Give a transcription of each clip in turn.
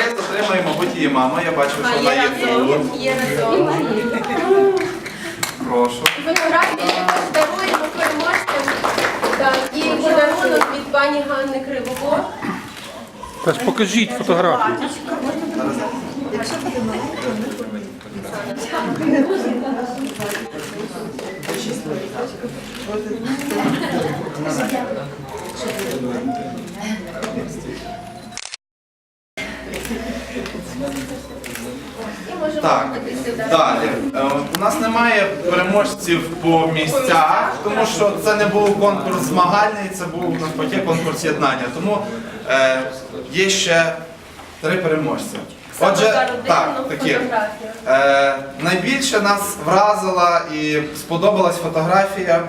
Приз отримає, мабуть, її мама. Я бачу, що вона є тут. Є разом. Прошу. Фотографії даруємо переможцям. Так, і подарунок від пані Ганни Кривово. Та ж покажіть фотографію. І можемо Так, далі. Е, У нас немає переможців по місцях, тому що це не був конкурс змагальний, це був навпаки конкурс єднання. Тому е, є ще три переможці. Отже, так, такі. Е, найбільше нас вразила і сподобалась фотографія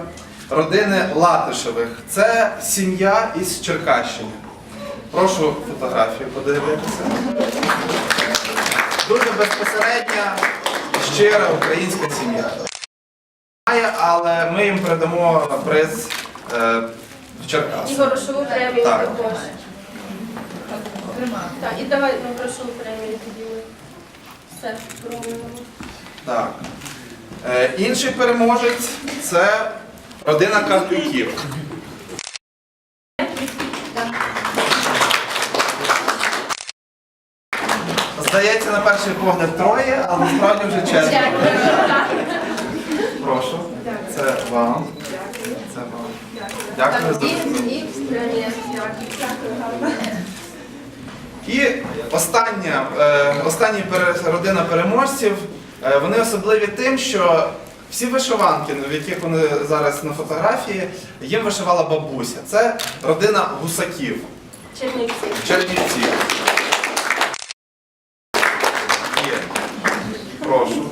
родини Латишевих. Це сім'я із Черкащини. Прошу фотографію подивитися. Дуже безпосередня, щира українська сім'я. Але ми їм передамо приз е, в Черкасах. І грошову премію Так. також. Так, і давай на грошову премію тоді ми все пробуємо. Так. Е, інший переможець це родина Карлюків. Здається, на перший погляд троє, але насправді вже четверо. Прошу. Це вам. Це вам. Дякую за і, остання, е, остання родина переможців, е, вони особливі тим, що всі вишиванки, в яких вони зараз на фотографії, їм вишивала бабуся. Це родина гусаків, Чернівці. чернівців. Є. Прошу.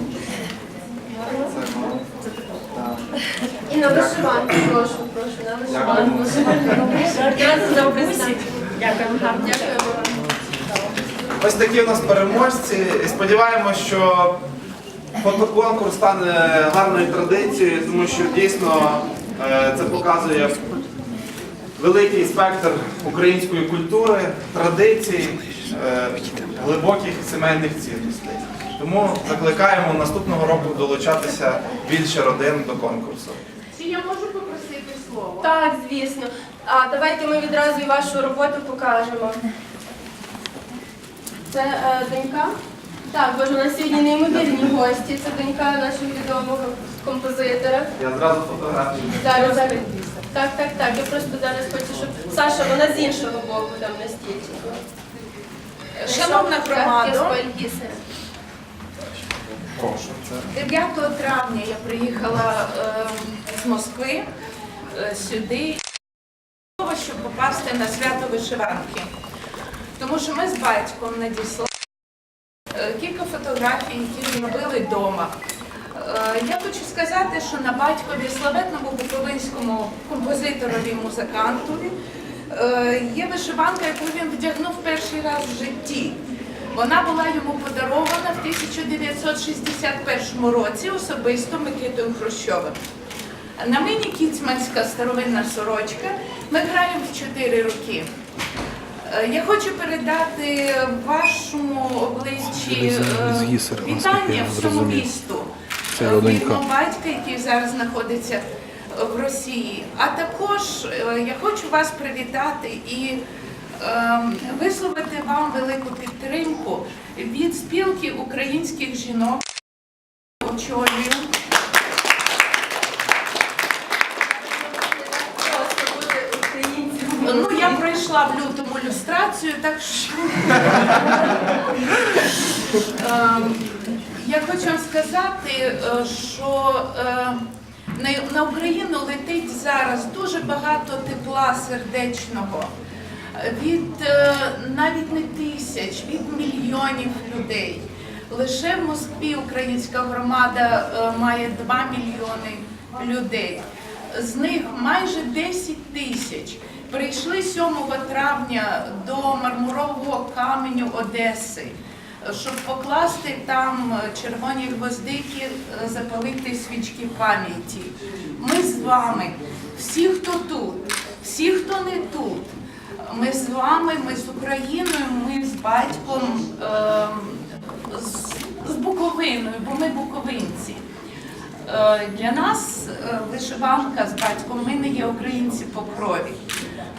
Це вам. Так. І на вишиванку, прошу, прошу, на вишиванку. Дякую. Дякую вам. Ось такі у нас переможці. І сподіваємося, що фотоконкурс стане гарною традицією, тому що дійсно е, це показує великий спектр української культури, традицій, е, глибоких сімейних цінностей. Тому закликаємо наступного року долучатися більше родин до конкурсу. Я можу попросити слово? Так, звісно. А давайте ми відразу і вашу роботу покажемо. Це е, донька. Так, боже, у нас сьогодні неймовірні гості. Це донька нашого відомого композитора. Я зразу фотографію. Зараз, зараз. Так, так, так. Я просто зараз хочу, щоб Саша, вона з іншого боку там на стільчику. Шановна Щоб громадо. Прошу. Це 9 травня я приїхала е, з Москви е, сюди, щоб попасти на свято вишиванки. Тому що ми з батьком надіслали е, кілька фотографій, які зробили вдома. Е, Я хочу сказати, що на батькові славетному буковинському композиторові музикантові є вишиванка, яку він вдягнув перший раз в житті. Вона була йому подарована в 1961 році особисто Микитою Хрущовим. На мені кіцманська старовинна сорочка. Ми граємо в 4 роки. Е, Я хочу передати вашому обличчі е, наскільки вітання всьому місту. Е, від мого батька, який зараз знаходиться в Росії. А також е, я хочу вас привітати і е, висловити вам велику підтримку від спілки українських жінок. Очолюю. Пройшла в лютому люстрацію, так що Ем, я хочу вам сказати, е, що е, на- Україну летить зараз дуже багато тепла сердечного. Від е, навіть не тисяч, від мільйонів людей. Лише в Москві українська громада е, має 2 мільйони людей. З них майже 10 тисяч прийшли 7 травня до мармурового каменю Одеси, щоб покласти там червоні гвоздики, е, запалити свічки пам'яті. Ми з вами, всі, хто тут, всі, хто не тут. Ми з вами, ми з Україною, ми з батьком, ем, з, Буковиною, бо ми буковинці. Е, Для нас е, вишиванка з батьком, ми не є українці по крові.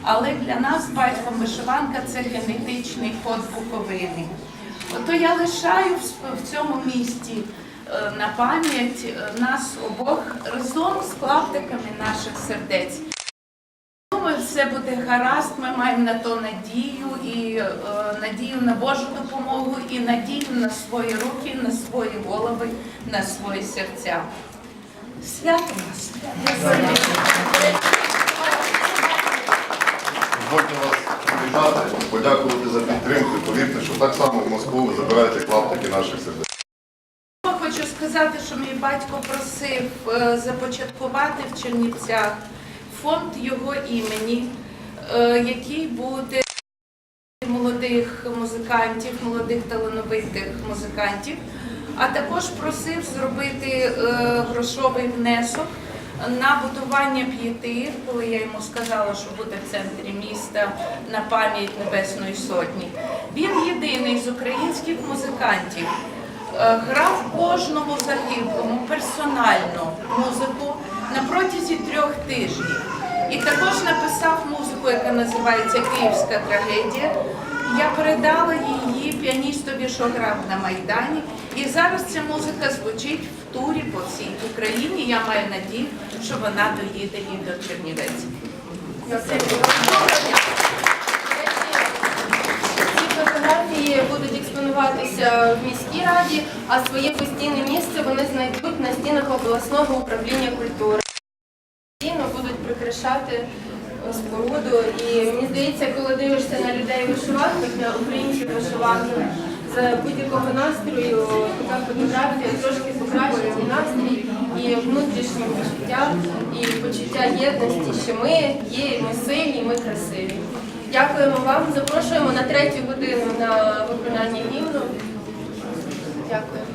Але для нас з батьком вишиванка це генетичний код Буковини. Ото я лишаю в цьому місті е, на пам'ять е, нас обох разом з клаптиками наших сердець. Все буде гаразд. Ми маємо на то надію і е, надію на Божу допомогу, і надію на свої руки, на свої голови, на свої серця. Свято нас! Дозвольте вас привітати, подякувати за підтримку. Повірте, що так само в Москву ви забираєте клаптики наших сердець. Хочу сказати, що мій батько просив е, започаткувати в Чернівцях фонд його імені, е, який буде молодих музикантів, молодих талановитих музикантів, а також просив зробити е, грошовий внесок на будування п'яти, коли я йому сказала, що буде в центрі міста на пам'ять Небесної Сотні. Він єдиний з українських музикантів. е, Грав кожному загиблому персонально музику на протязі трьох тижнів. І також написав музику, яка називається Київська трагедія. Я передала її піаністові, що грав на Майдані. І зараз ця музика звучить в турі по всій Україні. Я маю надію, що вона доїде і до Чернівець. Ці фотографії будуть експонуватися в міській раді, а своє постійне місце вони знайдуть на стінах обласного управління культури. Будуть прикрашати споруду. І мені здається, коли дивишся на людей вишиванках, на українців вишиванках, за будь-якого настрою така фотографія трошки покращує настрій і внутрішнє почуття, і почуття єдності, що ми є, ми сильні, ми красиві. Дякуємо вам. Запрошуємо на третю годину на виконання гімну. Дякую.